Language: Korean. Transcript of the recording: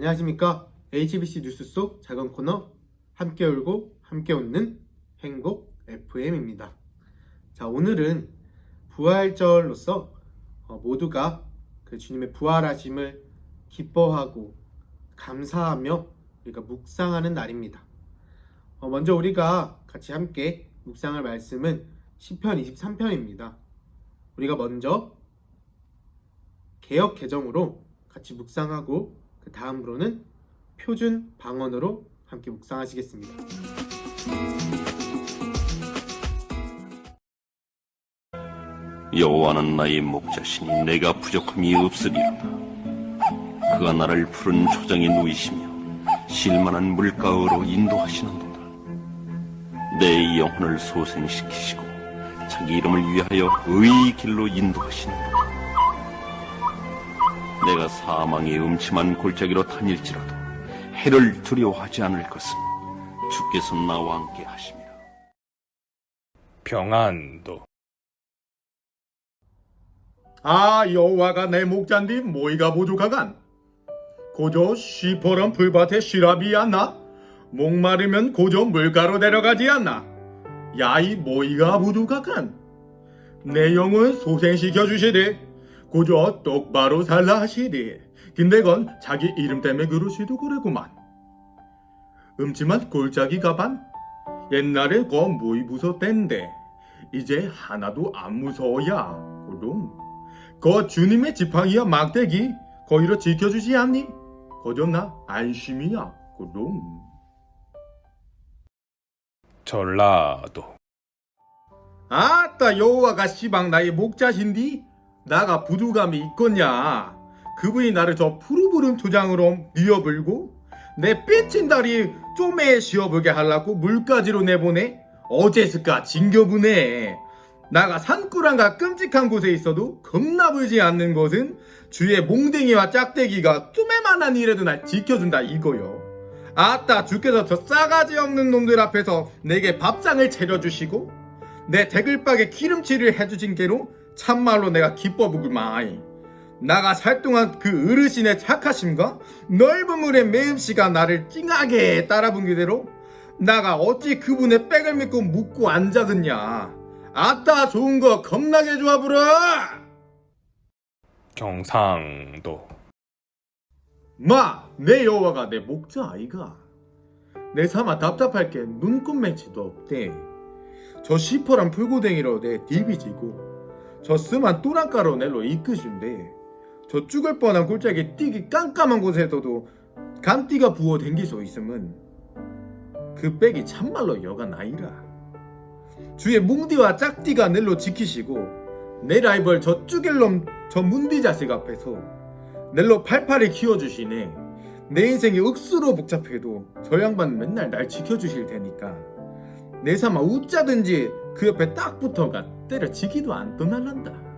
안녕하십니까. HBC 뉴스 속 작은 코너 함께 울고 함께 웃는 행복 FM입니다. 자, 오늘은 부활절로서 어, 모두가 그 주님의 부활하심을 기뻐하고 감사하며 우리가 묵상하는 날입니다. 어, 먼저 우리가 같이 함께 묵상할 말씀은 시편 23편입니다. 우리가 먼저 개혁 개정으로 같이 묵상하고 그 다음으로는 표준 방언으로 함께 묵상하시겠습니다. 여호와는 나의 목자시니 내가 부족함이 없으리로다. 그가 나를 푸른 초장에 누이시며 실만한 물가으로 인도하시는도다. 내 영혼을 소생시키시고 자기 이름을 위하여 의의 길로 인도하시는도다. 내가 사망의 음침한 골짜기로 다닐지라도 해를 두려워하지 않을 것은 주께서 나와 함께 하십니다. 평안도 아 여호와가 내 목잔디 모이가 부족하간 고조 시퍼런 풀밭에 시랍이 않나 목마르면 고조 물가로 내려가지 않나 야이 모이가 부족하간 내 영혼 소생시켜 주시되 고조 똑바로 살라 하시되 근데 건 자기 이름 때문에 그러시도 그래구만. 음침한 골짜기 가반 옛날에 거 모이 무섭댄데 이제 하나도 안 무서워야 그럼 거 주님의 지팡이야 막대기 거기로 지켜주지 않니? 거저 나 안심이야 그럼 전라도. 아따 여호와가 시방 나의 목자신디 나가 부두감이 있겠냐? 그분이 나를 저 푸르푸른 투장으로 미어불고 내 삐친 다리 쪼매 씌어보게 하려고 물가지로 내보내? 어제스까 징겨부네. 나가 산꾸랑가 끔찍한 곳에 있어도 겁나 불지 않는 것은 주의 몽댕이와 짝대기가 쪼매만한 일에도 날 지켜준다 이거요. 아따 주께서 저 싸가지 없는 놈들 앞에서 내게 밥상을 차려주시고 내 대글박에 기름칠을 해주신 게로 참말로 내가 기뻐 보구마이 나가 살 동안 그 어르신의 착하심과 넓은 물의 매음씨가 나를 찡하게 따라붙게 대로 나가 어찌 그분의 백을 믿고 묻고 앉아겠냐 아따 좋은 거 겁나게 좋아 불어 경상도 마, 내 여호와가 내 목자 아이가. 내 삼아 답답할 게 눈꽃 매치도 없대. 저 시퍼란 풀고댕이로 내 디비지고, 저 스만 또랑가로 넬로 이끄준대. 저 죽을 뻔한 골짜기 뛰기 깜깜한 곳에서도 간띠가 부어 댕기소 있으면 그 백이 참말로 여간 아니라. 주의 뭉디와 짝띠가 넬로 지키시고 내 라이벌 저 쭈길놈 저 문디 자식 앞에서 넬로 팔팔이 키워주시네. 내 인생이 억수로 복잡해도 저 양반 맨날 날 지켜주실 테니까 내 삼아 웃자든지 그 옆에 딱 붙어가 때려치기도 안 떠날란다.